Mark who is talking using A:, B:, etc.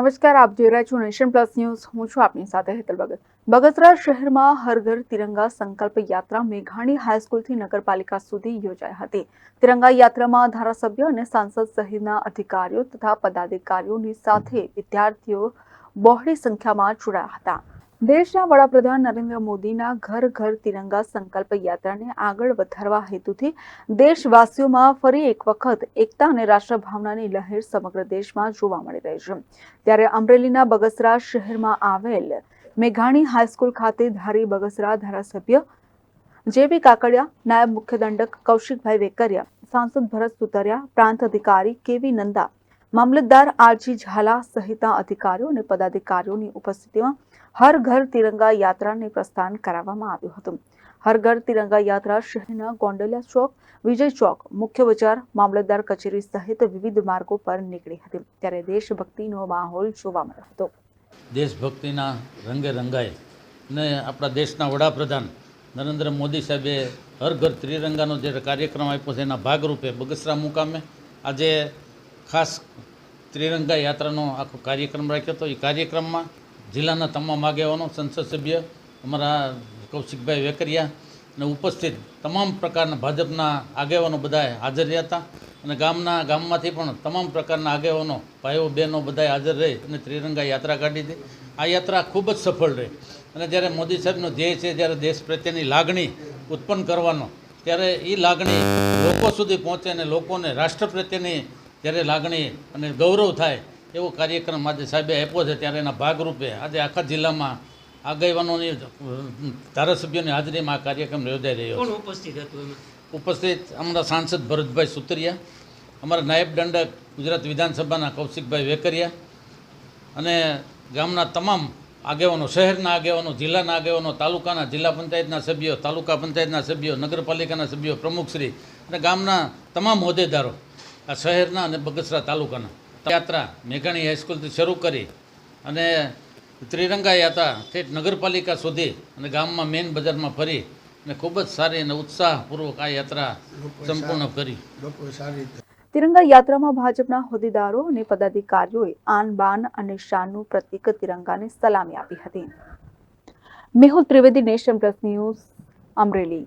A: નમસ્કાર, આપ જોઈ રહ્યા છો નેશન પ્લસ ન્યૂઝ. હું છું આપની સાથે હેતલ ભગત. બગસરા શહેરમાં હર ઘર તિરંગા સંકલ્પ યાત્રા મેઘાણી હાઈસ્કૂલથી નગરપાલિકા સુધી યોજાઈ હતી. તિરંગા યાત્રામાં ધારાસભ્ય અને સાંસદ સહિતના અધિકારીઓ તથા પદાધિકારીઓની સાથે વિદ્યાર્થીઓ બહોળી સંખ્યામાં જોડાયા હતા. દેશના વડાપ્રધાન નરેન્દ્ર મોદીના ઘર ઘર તિરંગા સંકલ્પ યાત્રાને આગળ વધારવા હેતુથી દેશવાસીઓમાં ફરી એક વખત એકતા અને રાષ્ટ્રભાવનાની લહેર સમગ્ર દેશમાં જોવા મળી રહી છે. ત્યારે અમરેલીના બગસરા શહેરમાં આવેલ મેઘાણી હાઈસ્કૂલ ખાતે ધારી બગસરા ધારાસભ્ય જેબી કાકડિયા નાયબ મુખ્ય દંડક કૌશિકભાઈ વેકરિયા, સાંસદ ભરત સુતરિયા, પ્રાંત અધિકારી કેવી નંદા, મામલતદાર આરજી ઝાલા સહિતના અધિકારીઓ અને પદાધિકારીઓની ઉપસ્થિતિમાં હર ઘર તિરંગા યાત્રાને પ્રસ્થાન કરાવવામાં આવ્યું હતું. હર ઘર તિરંગા યાત્રા શહેરના ગોંડલિયા ચોક, વિજય ચોક, મુખ્ય બજાર, મામલતદાર કચેરી સહિત વિવિધ માર્ગો પર નીકળી હતી. ત્યારે દેશભક્તિનો માહોલ જોવા મળ્યો હતો.
B: દેશભક્તિના રંગે રંગાય ને આપણા દેશના વડાપ્રધાન નરેન્દ્ર મોદી સાહેબે હર ઘર ત્રિરંગાનો જે કાર્યક્રમ આપ્યો છે એના ભાગરૂપે બગસરા મુકામે આજે ખાસ ત્રિરંગા યાત્રાનો આખો કાર્યક્રમ રાખ્યો હતો. એ કાર્યક્રમમાં જિલ્લાના તમામ આગેવાનો, સંસદ સભ્ય, અમારા કૌશિકભાઈ વેકરિયા અને ઉપસ્થિત તમામ પ્રકારના ભાજપના આગેવાનો બધાએ હાજર રહ્યા હતા. અને ગામના, ગામમાંથી પણ તમામ પ્રકારના આગેવાનો, ભાઈઓ, બહેનો બધાએ હાજર રહી અને ત્રિરંગા યાત્રા કાઢી હતી. આ યાત્રા ખૂબ જ સફળ રહી. અને જ્યારે મોદી સાહેબનો ધ્યેય છે, જ્યારે દેશ પ્રત્યેની લાગણી ઉત્પન્ન કરવાનો, ત્યારે એ લાગણી લોકો સુધી પહોંચે અને લોકોને રાષ્ટ્ર પ્રત્યેની જ્યારે લાગણી અને ગૌરવ થાય એવો કાર્યક્રમ આજે સાહેબે આપ્યો છે ત્યારે એના ભાગરૂપે આજે આખા જિલ્લામાં આગેવાનોની ધારાસભ્યોની હાજરીમાં આ કાર્યક્રમ યોજાઈ રહ્યો છે.
C: ઉપસ્થિત હતું
B: ઉપસ્થિત અમારા સાંસદ ભરતભાઈ સુતરિયા અમારા નાયબ દંડક ગુજરાત વિધાનસભાના કૌશિકભાઈ વેકરિયા અને ગામના તમામ આગેવાનો શહેરના આગેવાનો જિલ્લાના આગેવાનો તાલુકાના જિલ્લા પંચાયતના સભ્યો તાલુકા પંચાયતના સભ્યો નગરપાલિકાના સભ્યો પ્રમુખશ્રી અને ગામના તમામ હોદ્દેદારો આ શહેરના અને બગસરા તાલુકાના. યાત્રા મેઘાણી હાઈસ્કૂલથી શરૂ કરી અને ત્રિરંગા યાત્રા ઠેઠ નગરપાલિકા સુધી અને ગામમાં મેઇન બજારમાં ફરી અને ખૂબ જ સારી અને ઉત્સાહપૂર્વક આ યાત્રા સંપૂર્ણ કરી.
A: તિરંગા યાત્રામાં ભાજપના હોદ્દેદારો અને પદાધિકારીઓએ આન બાન અને શાનનું પ્રતીક તિરંગાને સલામી આપી હતી. Mehul Trivedi Nation Plus News Amreli.